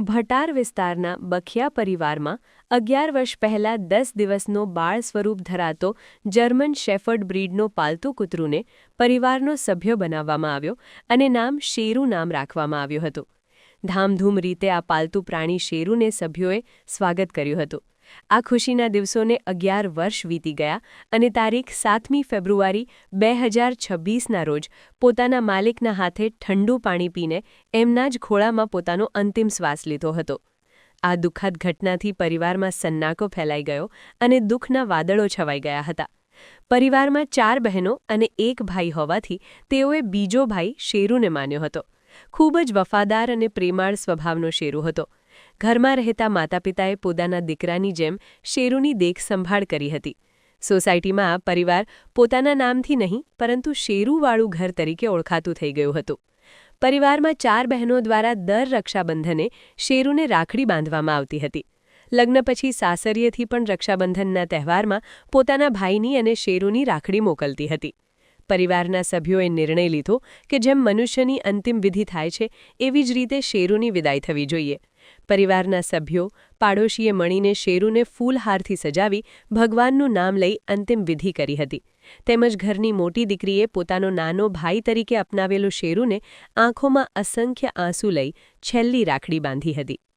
ભટાર વિસ્તારના બખિયા પરિવારમાં અગિયાર વર્ષ પહેલા દસ દિવસનો બાળ સ્વરૂપ ધરાતો જર્મન શેફર્ડ બ્રીડનો પાલતુ કૂતરુને પરિવારનો સભ્ય બનાવવામાં આવ્યો અને નામ શેરુ નામ રાખવામાં આવ્યું હતું. ધામધૂમ રીતે આ પાલતુ પ્રાણી શેરુને સભ્યોએ સ્વાગત કર્યું હતું. આ ખુશીના દિવસોને અગિયાર વર્ષ વીતી ગયા અને તારીખ સાતમી ફેબ્રુઆરી બે હજાર છવ્વીસના રોજ પોતાના માલિકના હાથે ઠંડુ પાણી પીને એમના જ ખોળામાં પોતાનો અંતિમ શ્વાસ લીધો હતો. આ દુઃખદ ઘટનાથી પરિવારમાં સન્નાકો ફેલાઈ ગયો અને દુઃખના વાદળો છવાઈ ગયા હતા. પરિવારમાં ચાર બહેનો અને એક ભાઈ હોવાથી તેઓએ બીજો ભાઈ શેરુને માન્યો હતો. ખૂબ જ વફાદાર અને પ્રેમાળ સ્વભાવનો શેરુ હતો. ઘરમાં રહેતા માતા પિતાએ પોતાના દીકરાની જેમ શેરુની દેખ સંભાળ કરી હતી. સોસાયટીમાં પરિવાર પોતાના નામથી નહીં, પરંતુ શેરુવાળું ઘર તરીકે ઓળખાતું થઈ ગયું હતું. પરિવારમાં ચાર બહેનો દ્વારા દર રક્ષાબંધને શેરુને રાખડી બાંધવામાં આવતી હતી. લગ્ન પછી સાસરીએથી પણ રક્ષાબંધનના તહેવારમાં પોતાના ભાઈની અને શેરુની રાખડી મોકલતી હતી. પરિવારના સભ્યોએ નિર્ણય લીધો કે જેમ મનુષ્યની અંતિમ વિધિ થાય છે, એવી જ રીતે શેરુની વિદાય થવી જોઈએ. પરિવારના સભ્યો, પાડોશીએ મળીને શેરુને ફૂલહારથી સજાવી ભગવાનનું નામ લઈ અંતિમ વિધિ કરી હતી. તેમજ ઘરની મોટી દીકરીએ પોતાનો નાનો ભાઈ તરીકે અપનાવેલો શેરુને આંખોમાં અસંખ્ય આંસુ લઈ છેલ્લી રાખડી બાંધી હતી.